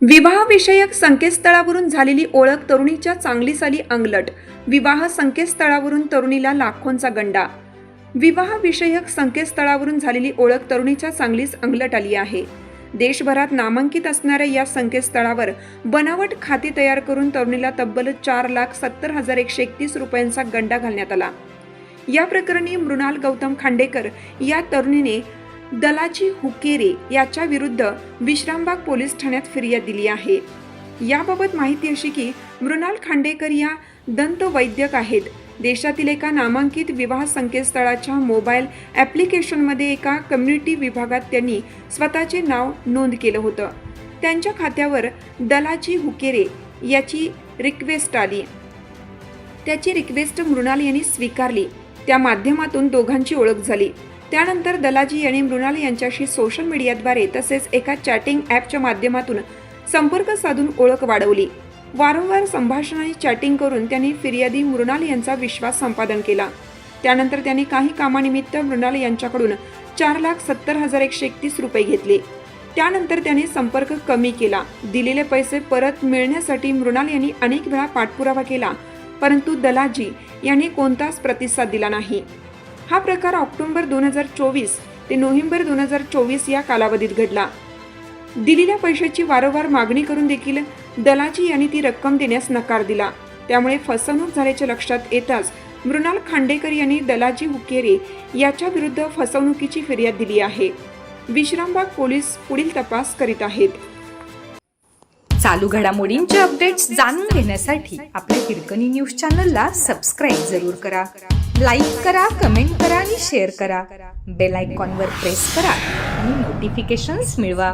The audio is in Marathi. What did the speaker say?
विवाहविषयक संकेतस्थळावरून झालेली ओळख तरुणीच्या चांगलीच आली अंगलट. विवाह संकेतस्थळावरून तरुणीला लाखोंचा गंडा विवाहविषयक संकेतस्थळावरून झालेली ओळख तरुणीच्या चांगलीच अंगलट आली आहे. देशभरात नामांकित असणाऱ्या या संकेतस्थळावर बनावट खाती तयार करून तरुणीला तब्बल चार लाख सत्तर हजार एकशे एकतीस रुपयांचा गंडा घालण्यात आला. या प्रकरणी मृणाल गौतम खांडेकर या तरुणीने दलाची हुकेरे याच्या विरुद्ध विश्रामबाग पोलीस ठाण्यात फिर्याद दिली आहे. याबाबत माहिती अशी की मृणाल खांडेकर या दंत वैद्यक आहेत. देशातील एका नामांकित विवाह संकेतस्थळाच्या मोबाईल ॲप्लिकेशनमध्ये एका कम्युनिटी विभागात त्यांनी स्वतःचे नाव नोंद केलं होतं. त्यांच्या खात्यावर दलाची हुकेरे याची रिक्वेस्ट आली. त्याची रिक्वेस्ट मृणाल यांनी स्वीकारली. त्या माध्यमातून दोघांची ओळख झाली. त्यानंतर दलाजी यांनी मृणाल यांच्याशी सोशल मीडियाद्वारे तसेच एका चॅटिंग ॲपच्या माध्यमातून संपर्क साधून ओळख वाढवली. वारंवार संभाषण आणि चॅटिंग करून त्यांनी फिर्यादी मृणाल यांचा विश्वास संपादन केला. त्यानंतर त्यांनी काही कामानिमित्त मृणाल यांच्याकडून चार लाख सत्तर हजार एकशे एकतीस रुपये घेतले. त्यानंतर त्यांनी संपर्क कमी केला. दिलेले पैसे परत मिळण्यासाठी मृणाल यांनी अनेक वेळा पाठपुरावा केला परंतु दलाजी यांनी कोणताच प्रतिसाद दिला नाही. हा प्रकार ऑक्टोबर दोन हजार चोवीस ते नोव्हेंबर दोन हजार चोवीस या कालावधीत घडला. दिलेल्या पैशाची वारंवार मागणी करून देखील दलाजी यांनी ती रक्कम देण्यास नकार दिला. त्यामुळे फसवणूक झाल्याचे लक्षात येताच मृणाल खांडेकर यांनी दलाजी हुकेरे याच्या विरुद्ध फसवणुकीची फिर्याद दिली आहे. विश्रामबाग पोलीस पुढील तपास करीत आहेत. चालू घडामोडींचे अपडेट्स जाणून घेण्यासाठी आपल्या हिरकणी न्यूज चॅनलला सबस्क्राईब जरूर करा. लाईक करा कमेंट करा आणि शेअर करा. बेल आयकॉनवर प्रेस करा आणि नोटिफिकेशन्स मिळवा.